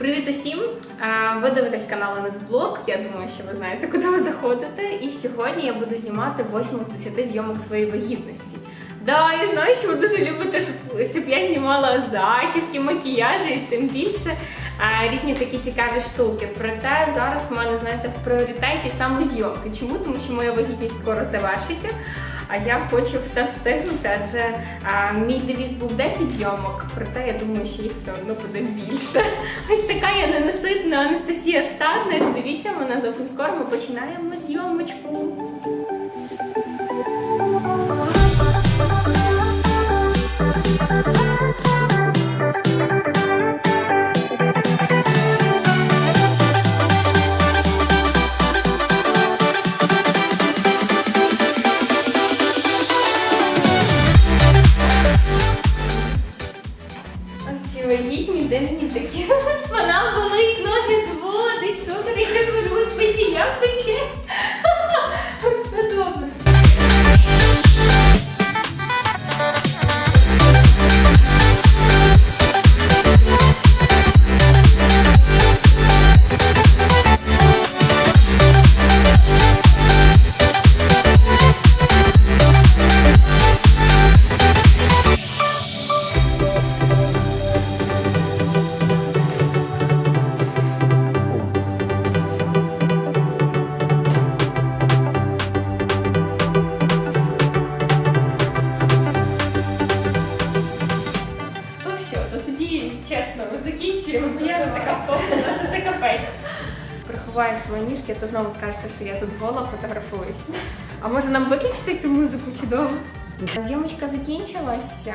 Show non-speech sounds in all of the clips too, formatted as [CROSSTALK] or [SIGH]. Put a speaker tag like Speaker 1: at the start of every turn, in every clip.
Speaker 1: Привіт усім! Ви дивитесь канал Блог. Я думаю, що ви знаєте, куди ви заходите. І сьогодні я буду знімати 8 з 10 зйомок своєї вагітності. Да, я знаю, що ви дуже любите, щоб, щоб я знімала зачіски, макіяжі і тим більше е, різні такі цікаві штуки. Проте зараз в мене, знаєте, в пріоритеті саме зйомки. Чому? Тому що моя вагітність скоро завершиться. А я хочу все встигнути, адже а, мій девіз був 10 зйомок, проте я думаю, що їх все одно буде більше. Ось така я ненаситна Анастасія Стадник. Дивіться мене зовсім скоро. Ми починаємо зйомочку. Вагітні, де мені такі [LAUGHS] спина болить, ноги зводить, така втомлена, що це капець. Приховаю свої ніжки, то знову скажете, що я тут гола фотографуюсь. А може нам виключити цю музику чудово? Зйомочка закінчилася.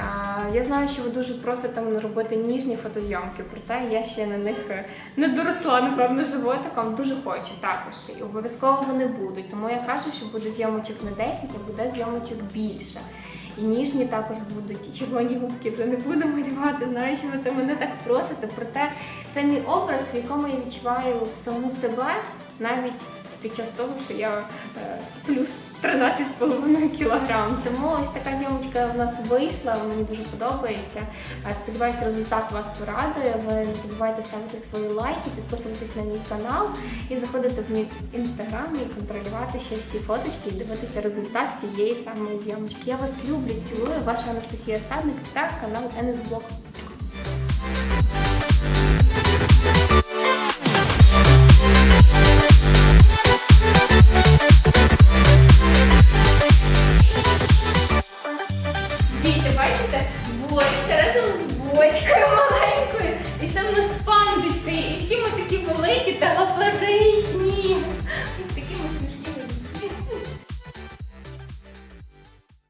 Speaker 1: Я знаю, що ви дуже просите робити ніжні фотозйомки, проте я ще на них е, не доросла, напевно, животиком. Дуже хочу також. І обов'язково вони будуть. Тому я кажу, що буде зйомочок не 10, а буде зйомочок більше. І ніжні також будуть, і червоні губки вже не буду малювати. Знаю, що ви це мене так просите. Проте це мій образ, в якому я відчуваю саму себе навіть під час того, що я е, плюс 13,5 кілограм. Тому ось така зйомочка в нас вийшла, мені дуже подобається. Сподіваюся, результат вас порадує. Ви не забувайте ставити свої лайки, підписуватись на мій канал і заходити в мій інстаграм і контролювати ще всі фоточки і дивитися результат цієї самої зйомочки. Я вас люблю, цілую. Ваша Анастасія Стадник та канал NSBlog. В нас пандочка. І всі ми такі великі та лапари.